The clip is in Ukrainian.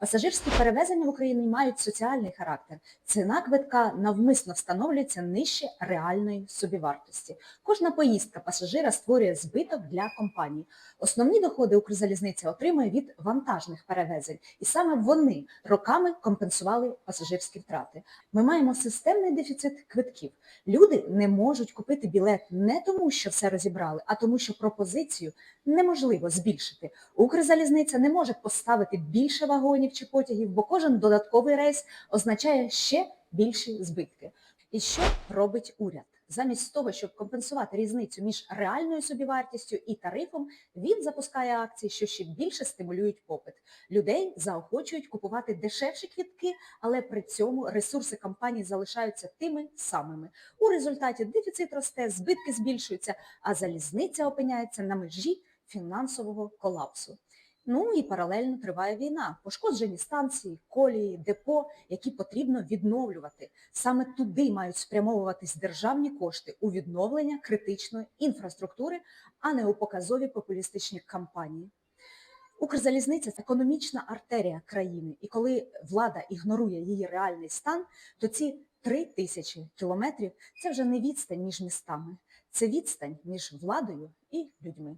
Пасажирські перевезення в Україні мають соціальний характер. Ціна квитка навмисно встановлюється нижче реальної собівартості. Кожна поїздка пасажира створює збиток для компанії. Основні доходи Укрзалізниця отримує від вантажних перевезень, і саме вони роками компенсували пасажирські втрати. Ми маємо системний дефіцит квитків. Люди не можуть купити білет не тому, що все розібрали, а тому, що пропозицію неможливо збільшити. Укрзалізниця не може поставити більше вагонів чи потягів, бо кожен додатковий рейс означає ще більші збитки. І що робить уряд? Замість того, щоб компенсувати різницю між реальною собівартістю і тарифом, він запускає акції, що ще більше стимулюють попит. Людей заохочують купувати дешевші квітки, але при цьому ресурси компаній залишаються тими самими. У результаті дефіцит росте, збитки збільшуються, а залізниця опиняється на межі фінансового колапсу. Ну і паралельно триває війна. Пошкоджені станції, колії, депо, які потрібно відновлювати. Саме туди мають спрямовуватись державні кошти у відновлення критичної інфраструктури, а не у показові популістичні кампанії. Укрзалізниця це економічна артерія країни, і коли влада ігнорує її реальний стан, то ці три тисячі кілометрів це вже не відстань між містами, це відстань між владою і людьми.